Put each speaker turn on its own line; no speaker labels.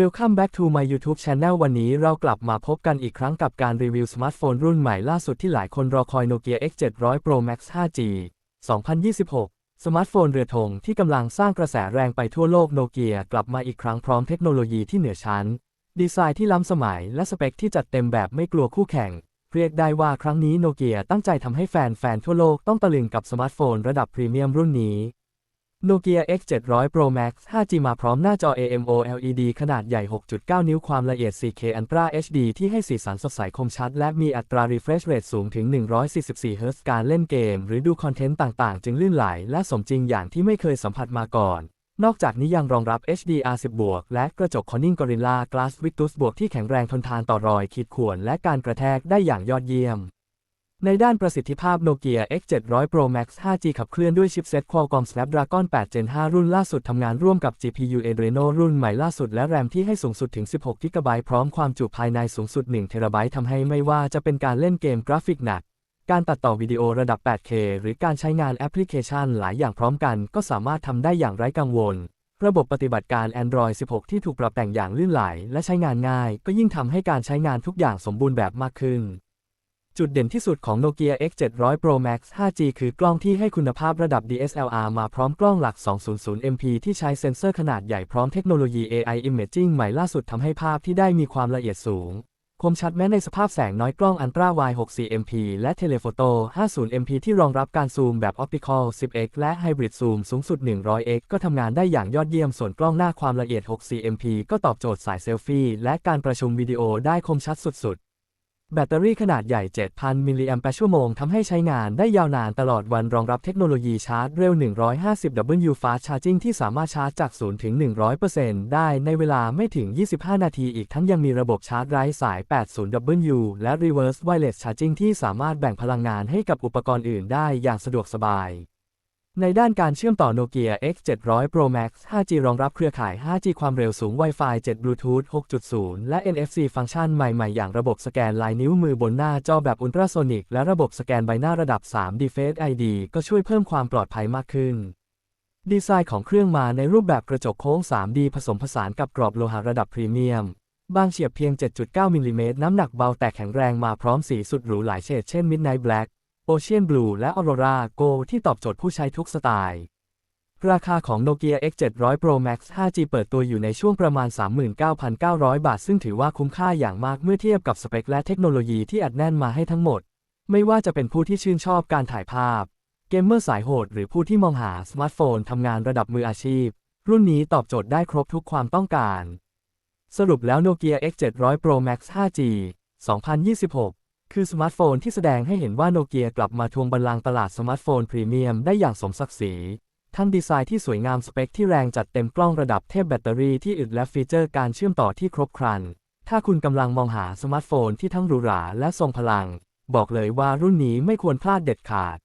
Welcome back to my YouTube Channel วันนี้เรากลับมาพบกันอีกครั้งกับการรีวิวสมาร์ทโฟนรุ่นใหม่ล่าสุดที่หลายคนรอคอย Nokia X700 Pro Max 5G 2026 สมาร์ทโฟนเรือธงที่กำลังสร้างกระแสแรงไปทั่วโลกโนเกียกลับมาอีกครั้งพร้อมเทคโนโลยีที่เหนือชั้น ดีไซน์ที่ล้ำสมัยและสเปคที่จัดเต็มแบบไม่กลัวคู่แข่ง เรียกได้ว่าครั้งนี้โนเกียตั้งใจทำให้แฟนๆทั่วโลกต้องตะลึงกับสมาร์ทโฟนระดับพรีเมียมรุ่นนี้ Nokia X700 Pro Max 5G มาพร้อมหน้าจอ AMOLED ขนาดใหญ่ 6.9 นิ้วความละเอียด 4K Ultra HD ที่ให้สีสันสดใสคมชัด และมีอัตรา refresh rate สูงถึง 144 Hz การเล่นเกม หรือดูคอนเทนต์ต่างๆ จึงลื่นไหล และสมจริงอย่างที่ไม่เคยสัมผัสมาก่อน นอกจากนี้ยังรองรับ HDR10 บวกและกระจก Corning Gorilla Glass Victus บวกที่แข็งแรงทนทานต่อรอยขีดข่วนและการกระแทกได้อย่างยอดเยี่ยม ในด้านประสิทธิภาพ Nokia X700 Pro Max 5G ขับเคลื่อนด้วยชิปเซ็ต Qualcomm Snapdragon 8 Gen 5 รุ่นล่าสุดทำงานร่วมกับ GPU Adreno รุ่นใหม่ล่าสุดและแรมที่ให้สูงสุดถึง 16 GB พร้อมความจุภายในสูงสุด 1 TB ทำให้ไม่ว่าจะเป็นการเล่นเกมกราฟิกหนัก การตัดต่อวิดีโอระดับ 8K หรือการใช้งานแอปพลิเคชันหลายอย่างพร้อมกัน ก็สามารถทำได้อย่างไร้กังวล ระบบปฏิบัติการ Android 16 ที่ถูกปรับแต่งอย่างลื่นไหล และใช้งานง่าย ก็ยิ่งทำให้การใช้งานทุกอย่างสมบูรณ์แบบมากขึ้น จุดเด่นที่สุดของ Nokia X700 Pro Max 5G คือกล้องที่ให้คุณภาพระดับ DSLR มาพร้อมกล้องหลัก 200 MP ที่ใช้เซ็นเซอร์ขนาดใหญ่พร้อมเทคโนโลยี AI Imaging ใหม่ล่าสุดทำให้ภาพที่ได้มีความละเอียดสูง คมชัดแม้ในสภาพแสงน้อยกล้อง Ultra Wide 64 MP และ Telephoto 50 MP ที่รองรับการซูมแบบ Optical 10x และ Hybrid Zoom สูงสุด 100x ก็ทำงานได้อย่างยอดเยี่ยมส่วนกล้องหน้าความละเอียด 64 MP ก็ตอบโจทย์สายเซลฟี่และการประชุมวิดีโอได้คมชัดสุดๆ แบตเตอรี่ขนาดใหญ่ 7,000 มิลลิแอมป์ชั่วโมงทำให้ใช้งานได้ยาวนานตลอดวันรองรับเทคโนโลยีชาร์จเร็ว 150W Fast Charging ที่สามารถชาร์จจาก 0 ถึง 100%ได้ในเวลาไม่ถึง 25 นาที อีกทั้งยังมีระบบชาร์จไร้สาย 80W และ Reverse Wireless Charging ที่สามารถแบ่งพลังงานให้กับอุปกรณ์อื่นได้อย่างสะดวกสบาย ในด้านการเชื่อมต่อ Nokia X700 Pro Max 5G รองรับเครือข่าย 5G ความเร็วสูง Wi-Fi 7 Bluetooth 6.0 และ NFC ฟังก์ชันใหม่ๆ อย่างระบบสแกนลายนิ้วมือบนหน้าจอแบบอุลตราโซนิกและระบบสแกนใบหน้าระดับ 3D Face ID ก็ช่วยเพิ่มความปลอดภัยมากขึ้น ดีไซน์ของเครื่องมาในรูปแบบกระจกโค้ง 3D ผสมผสานกับกรอบโลหะระดับพรีเมียม บางเฉียบเพียง 7.9 มิลลิเมตร น้ำหนักเบาแต่แข็งแรงมาพร้อมสีสุดหรูหลายเฉดเช่น Midnight Black Ocean Blue และ Aurora Gold ที่ตอบโจทย์ผู้ใช้ทุกสไตล์ ราคาของ Nokia X700 Pro Max 5G เปิดตัวอยู่ในช่วงประมาณ 39,900 บาท ซึ่งถือว่าคุ้มค่าอย่างมากเมื่อเทียบกับสเปคและเทคโนโลยีที่อัดแน่นมาให้ทั้งหมด ไม่ว่าจะเป็นผู้ที่ชื่นชอบการถ่ายภาพ เกมเมอร์สายโหด หรือผู้ที่มองหาสมาร์ทโฟนทำงานระดับมืออาชีพ รุ่นนี้ตอบโจทย์ได้ครบทุกความต้องการ สรุปแล้ว Nokia X700 Pro Max 5G 2026 คือสมาร์ทโฟนที่แสดงให้เห็นว่าโนเกียกลับมาทวงบัลลังก์ตลาดสมาร์ทโฟนพรีเมียมได้อย่างสมศักดิ์ศรี ทั้งดีไซน์ที่สวยงามสเปคที่แรงจัดเต็มกล้องระดับเทพแบตเตอรี่ที่อึดและฟีเจอร์การเชื่อมต่อที่ครบครัน ถ้าคุณกำลังมองหาสมาร์ทโฟนที่ทั้งหรูหราและทรงพลัง บอกเลยว่ารุ่นนี้ไม่ควรพลาดเด็ดขาด